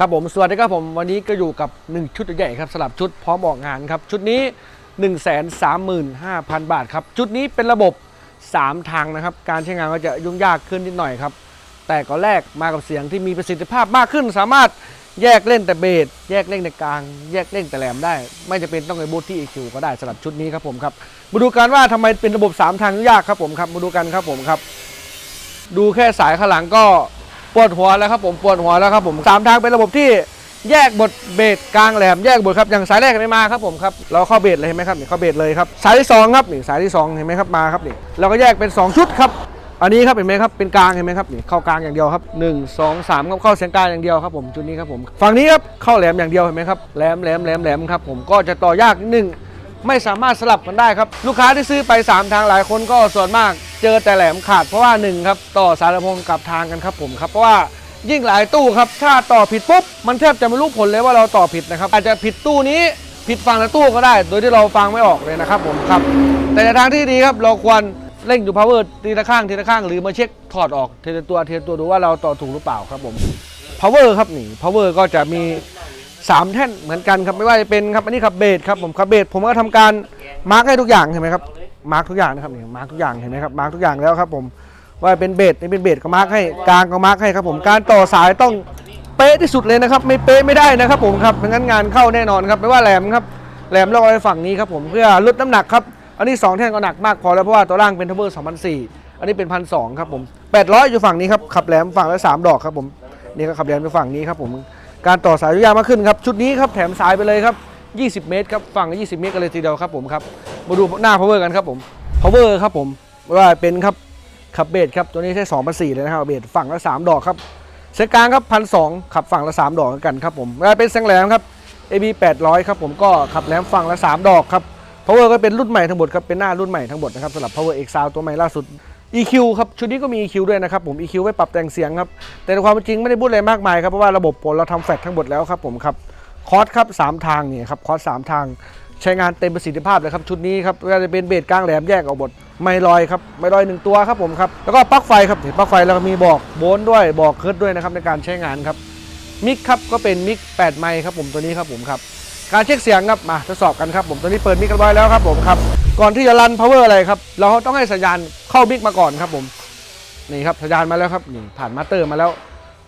ครับผมสวัสดีครับผมวันนี้ก็อยู่กับ 1 ชุดใหญ่ครับสลับชุดพร้อมออกงานครับ ชุดนี้ 1 3 5 0 0 0 บาทครับ ชุดนี้เป็นระบบ 3 ทางนะครับ การใช้งานก็จะยุ่งยากขึ้นนิดหน่อยครับ แต่ก็แรกมากับเสียงที่มีประสิทธิภาพมากขึ้น สามารถแยกเล่นแต่เบสแยกเล่นแต่กลาง แยกเล่นแต่แหลมได้ ไม่จะเป็นต้องไปบูทที่ EQ ก็ได้สำหรับชุดนี้ครับผมครับมาดูกันว่าทำไมเป็นระบบ 3 ทางยุ่งยากครับผมครับมาดูกันครับผมครับ ดูแค่สายข้างหลังก็ ปวดหัวแล้วครับผมปวดหัวแล้วครับผมสามทางเป็นระบบที่แยกบทเบสกกลางแหลมแยกบทครับอย่างสายแรกไม่มาครับผมครับเราเข้าเบสเลยเห็นไหมครับนี่เข้าเบสเลยครับสายที่สองครับนี่สายที่สองเห็นไหมครับมาครับนี่เราก็แยกเป็น 2 ชุดครับอันนี้ครับเห็นไหมครับเป็นกลางเห็นไหมครับนี่เข้ากลางอย่างเดียวครับ1 2 3ครับเข้าเสียงกลางอย่างเดียวครับผมชุดนี้ครับผมฝั่งนี้ครับเข้าแหลมอย่างเดียวเห็นไหมครับแหลมแหลมแหลมแหลมครับผมก็จะต่อยากนิดนึง ไม่สามารถสลับกันได้ครับ ลูกค้าที่ซื้อไป 3 ทางหลายคนก็ส่วนมากเจอแต่แหลมขาดเพราะว่า1ครับต่อสารพงกลับทางกันครับผมครับเพราะว่ายิ่งหลายตู้ครับถ้าต่อผิดปุ๊บมันแทบจะไม่รู้ผลเลยว่าเราต่อผิดนะครับ อาจจะผิดตู้นี้ผิดฝั่งละตู้ก็ได้ โดยที่เราฟังไม่ออกเลยนะครับผมครับ แต่ทางที่ดีครับเราควรเร่งดู power ทีละข้างทีละข้างหรือมาเช็คถอดออกทีละตัวทีละตัวดูว่าเราต่อถูกหรือเปล่าครับผม power ครับนี่ power ก็จะมี 3 แท่นเหมือนกันครับไม่ว่าจะเป็นครับอันนี้ครับเบสครับผมครับเบสผมก็ทำการมาร์กให้ทุกอย่างเห็นไหมครับมาร์กทุกอย่างนะครับนี่มาร์กทุกอย่างเห็นไหมครับมาร์กทุกอย่างแล้วครับผมว่าเป็นเบสนี่เป็นเบสก็มาร์กให้กลางก็มาร์กให้ครับผมการต่อสายต้องเป๊ะที่สุดเลยนะครับ ไม่เป๊ะไม่ได้นะครับผมครับไม่งั้นงานเข้าแน่นอนครับไม่ว่าแหลมครับแหลมเราเอาไปฝั่งนี้ครับผมเพื่อลดน้ำหนักครับอันนี้ 2 แท่นก็หนักมากพอแล้วเพราะว่าตัวล่างเป็นทับเบอร์2004 อันนี้เป็นพันสครับผม800 อยู่ฝั่งนี้ครับขับแหลมฝั่งละสามดอกครับผมนี่ก็ขับแหลมไปฝั่งนี้ครับผม การต่อสายยุยากมากขึ้นครับชุดนี้ครับแถมสายไปเลยครับ 20 เมตรครับฝั่งละ20 เมตรกันเลยทีเดียวครับผมครับมาดูหน้า power กันครับผม power ครับผมว่าเป็นครับขับเบสครับตัวนี้ใช้2 0 0เลยนะครับเบสฝั่งละ 3 ดอกครับเส้นกลางครับพันสขับฝั่งละ 3 ดอกกันครับผมวลาเป็นแสงแหลมครับ AB 800ครับผมก็ขับแหลมฝั่งละ 3 ดอกครับ power ก็เป็นรุ่นใหม่ทั้งหมดครับเป็นหน้ารุ่นใหม่ทั้งหมดนะครับสำหรับ power X Sound ตัวใหม่ล่าสุด EQ ครับชุดนี้ก็มี EQ ด้วยนะครับผม EQ ไว้ปรับแต่งเสียงครับแต่ในความจริงไม่ได้พูดอะไรมากมายครับเพราะว่าระบบผลเราทำแฟลชทั้งหมดแล้วครับผมครับคอร์สครับสามทางนี่ครับคอร์สสามทางใช้งานเต็มประสิทธิภาพเลยครับชุดนี้ครับจะเป็นเบสกลางแหลมแยกออกหมดไม่ลอยครับไม่ลอยหนึ่งตัวครับผมครับแล้วก็ปลั๊กไฟครับเห็นปลั๊กไฟแล้วก็มีบอกโบนด้วยบอกเคิร์ดด้วยนะครับในการใช้งานครับมิกครับก็เป็นมิก8ไมค์ครับผมตัวนี้ครับผมครับ การเช็คเสียงครับมาทดสอบกันครับผมตอนนี้เปิดมิกกันไว้แล้วครับผมครับก่อนที่จะรัน power อร์อะไรครับเราต้องให้สัญญาณเข้ามิกมาก่อนครับผมนี่ครับสัญญาณมาแล้วครับนี่ผ่านมาเตอร์มาแล้ว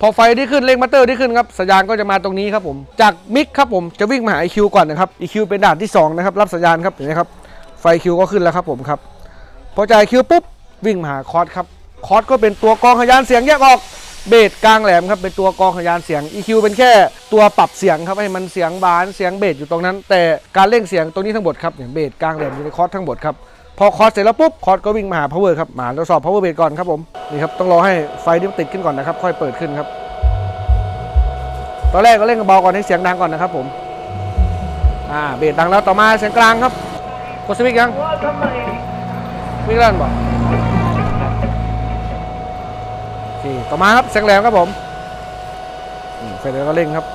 พอไฟที่ขึ้นเลขมาเตอร์ที่ขึ้นครับสัญญาณก็จะมาตรงนี้ครับผมจากมิกครับผมจะวิ่งมาหา EQ ก่อนนะครับ EQ เป็นด่านที่สองนะครับรับสัญญาณครับเห็นไหมครับไฟ Q ก็ขึ้นแล้วครับผมครับพอจ่าย Q ปุ๊บวิ่งมาหาคอร์สครับคอร์สก็เป็นตัวกองขยานเสียงแยกออก เบสกลางแหลมครับเป็นตัวกองขยานเสียง EQ เป็นแค่ตัวปรับเสียงครับให้มันเสียงบานเสียงเบสอยู่ตรงนั้น แต่การเร่งเสียงตรงนี้ทั้งหมดครับอย่างเบสกลางแหลมอยู่ในคอร์สทั้งหมดครับพอคอร์สเสร็จแล้วปุ๊บคอร์สก็วิ่งมาหา power ครับมาทดสอบ power เบสก่อนครับผมนี่ครับต้องรอให้ไฟที่มันติดขึ้นก่อนนะครับ ค่อยเปิดขึ้นครับ ตอนแรกก็เร่งเบาก่อนให้เสียงดังก่อนนะครับผมอ่าเบสดังแล้วต่อมาเสียงกลางครับกดสวิตช์ยังวิ่งเล่นบ อกโอเคต่อมาครับแสงแหลมครับผมเฟเดอร์ก็เร่งครับ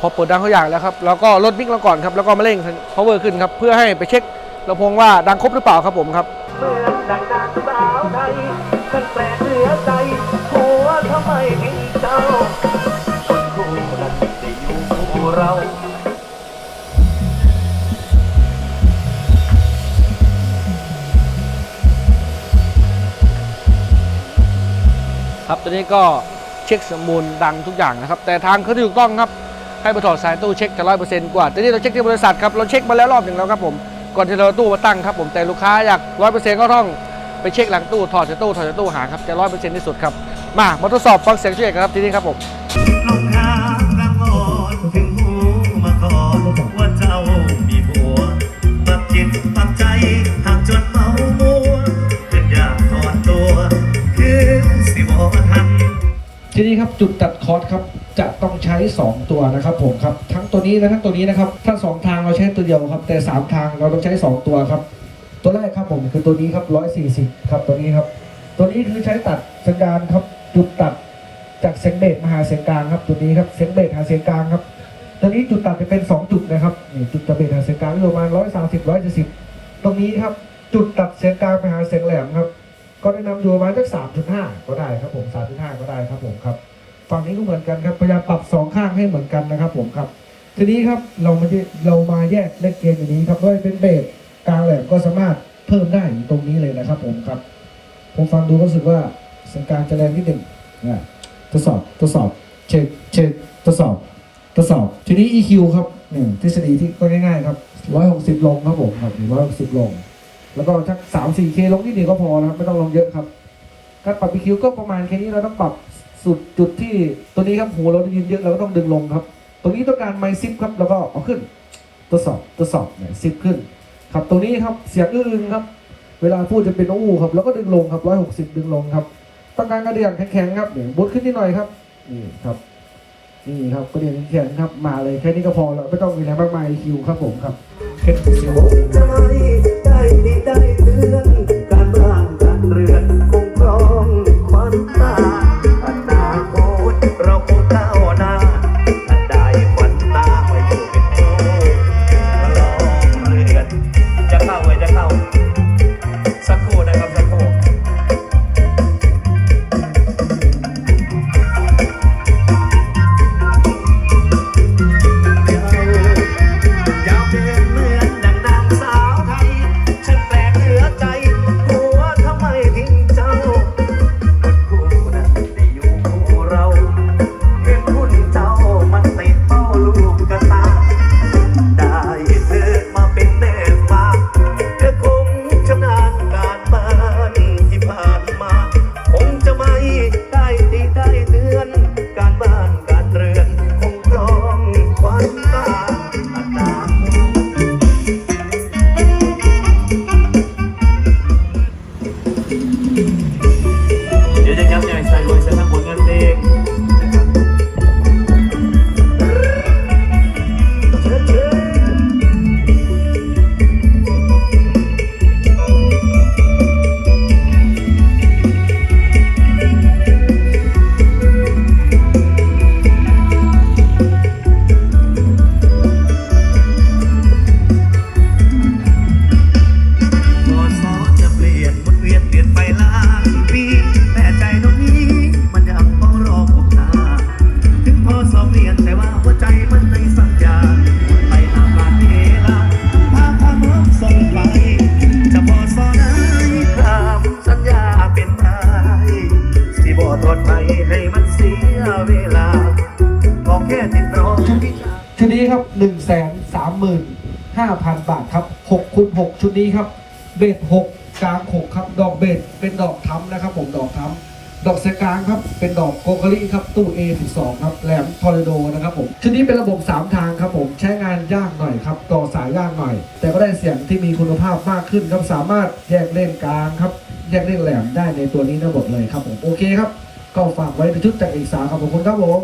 พอเปิดดังเขาอย่างแล้วครับ แล้วก็ลดมิกลงก่อนครับ แล้วก็มาเร่ง power ขึ้นครับ เพื่อให้ไปเช็คลำโพงว่าดังครบหรือเปล่าครับผมครับเมืองดังนางสาวไทยฉันแปลกเหลือใจหัวทำไมมี ครับตอนนี้ก็เช็คสมบูรณ์ดังทุกอย่างนะครับ แต่ทางเขาถูกต้องครับให้ไปถอดสายตู้เช็คจะร้อยเปอร์เซ็นต์กว่าแต่นี่เราเช็คที่บริษัทครับเราเช็คมาแล้วรอบหนึ่งแล้วครับผมก่อนที่เราตู้มาตั้งครับผมแต่ลูกค้าอยากร้อยเปอร์เซ็นต์ก็ต้องไปเช็คหลังตู้ถอดจากตู้ถอดจากตู้หาครับจะร้อยเปอร์เซ็นต์ที่สุดครับมามาทดสอบฟังเสียงช่วยกันครับทีนี้ครับผม ทีนี้ครับจุดตัดคอร์สครับจะต้องใช้ 2 ตัวนะครับผมครับทั้งตัวนี้และทั้งตัวนี้นะครับถ้า 2 ทางเราใช้ตัวเดียวครับ แต่ 3 ทางเราต้องใช้ 2 ตัวครับ ตัวแรกครับผมคือตัวนี้ครับ140ครับตัวนี้ครับ ตัวนี้คือใช้ตัดสัญญาณครับจุดตัดจากเสียงเบสมาหาเสียงกลางครับ ตัวนี้ครับเสียงเบสหาเสียงกลางครับตัวนี้จุดตัดจะเป็น 2 จุดนะครับนี่จุดตัดเบสหาเสียงกลางอยู่ประมาณ130 170ตรงนี้ครับจุดตัดเสียงกลางไปหาเสียงแหลมครับ ก็แนะนำอยู่ประมาณสัก3.5ก็ได้ครับผม3.5ก็ได้ครับผมครับฝั่งนี้ก็เหมือนกันครับพยายามปรับสองข้างให้เหมือนกันนะครับผมครับ ทีนี้ครับเรามาแยกเรามาแยกเล่นเกมอย่างนี้ครับด้วยเป็นเบสกลางแหลมก็สามารถเพิ่มได้ตรงนี้เลยนะครับผมครับ ผมฟังดูก็รู้สึกว่าสียงกางจะแรงนิดหนึ่งนะทดสอบทดสอบเช็คเช็คทดสอบทดสอบ ทีนี้ EQ ครับเนี่ยทฤษฎีที่ก็ง่ายๆครับ 160 ลงครับผมครับ160 ลง แล้วก็ทัก3 4 k ลงนิดเดียวก็พอนะครับ ไม่ต้องลงเยอะครับ การปรับ EQ ก็ประมาณแค่นี้เราต้องปรับสุดจุดที่ตัวนี้ครับหูเราได้ยินเยอะเราก็ต้องดึงลงครับ ตรงนี้ต้องการไมซิปครับแล้วก็เอาขึ้นทดสอบทดสอบเนี่ยซิปขึ้น ครับตรงนี้ครับเสียงอื้อๆครับ เวลาพูดจะเป็นอู้ครับแล้วก็ดึงลงครับร้อยหกสิบดึงลงครับต้องการกระเดียงแข็งๆครับเดี๋ยวบุดขึ้นนิดหน่อยครับนี่ครับนี่ครับกระเดียงแข็งๆครับมาเลยแค่นี้ก็พอแล้วไม่ต้องมีอะไรมากมายคิวครับผมครับ ไม่ได้ดีได้เตือน 35,000 บาทครับ6คูณ6ชุดนี้ครับ เบ็ด6กลาง6ครับ ดอกเบ็ดเป็นดอกทั้มนะครับ ผมดอกทั้มดอกสกางครับ เป็นดอกโกกลี่ครับ ตู้ A12 ครับ แหลมทอร์เโดนะครับผม ชุดนี้เป็นระบบ 3 ทางครับผม ใช้งานยากหน่อยครับ ต่อสายยากหน่อย แต่ก็ได้เสียงที่มีคุณภาพมากขึ้นครับ สามารถแยกเล่นกลางครับ แยกเล่นแหลมได้ในตัวนี้ทั้งหมดเลยครับผม โอเคครับ ก็ฝากไว้ในชุดจากเอกสารครับผมคุณครับผม